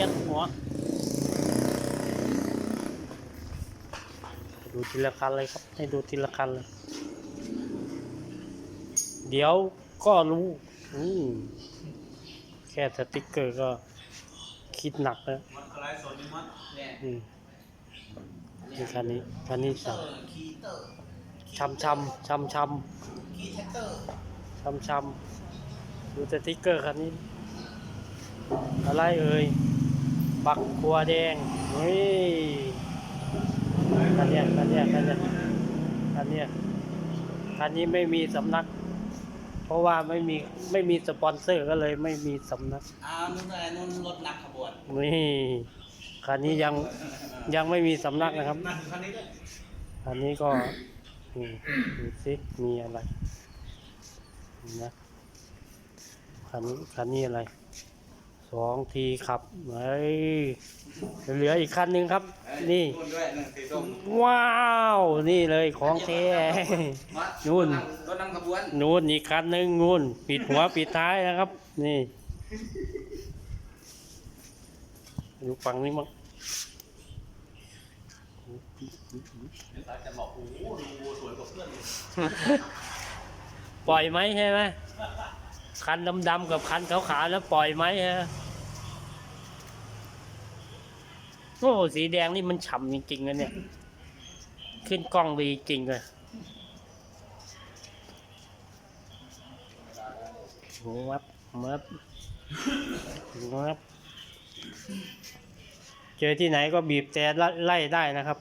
ียนหัว ดูทีละคันเลยครับ ให้ดูทีละคันเลย เดี๋ยวก็รู้ อืมแค่สติ๊กเกอร์ก็คิดหนักแล้วนี่นี่คันนี้ คันนี้สับช้ำชำช้ำชำช้ำชำดูสติ๊กเกอร์คันนี้ อะไรเอ่ย บักขัวแดงเฮ้ยคันเนี้ยคันเนี้ยคันเนี้ยคันเนี้ยคันนี้ไม่มีสำนัก เพราะว่าไม่มีไม่มีสปอนเซอร์ก็เลยไม่มีสำนักอ่านู่นอะไรนู่นรถนักขบวนนี่คันนี้ยังยังไม่มีสำนักนะครับคันนี้ด้วยอันนี้ก็นี่ดูสิมีอะไรนี่นะคันนี้คันนี้อะไร สองทีครับเฮ้ยเหลืออีกคันหนึ่งครับ นี่ ด้วยนั่นสีส้มว้าวนี่เลยของแท้มัดนู่น รถนำขบวนนู่นอีกคันหนึ่งนู่นปิดหัว ปิดท้ายนะครับ นี่ดูฝั่งนี้มั้งเดี๋ยวสาจะบอกโอ้โหดูสวยกว่าเพื่อนเลยปล่อยไหมใช่ไหมคันดำๆกับคันขาวๆแล้วปล่อยไหมฮะ โอ้สีแดงนี่มันฉ่ำจริงๆนะเนี่ย ขึ้นกล้องดีจริงเลยงับงับงับเจอที่ไหนก็บีบแต่ไล่ได้นะครับ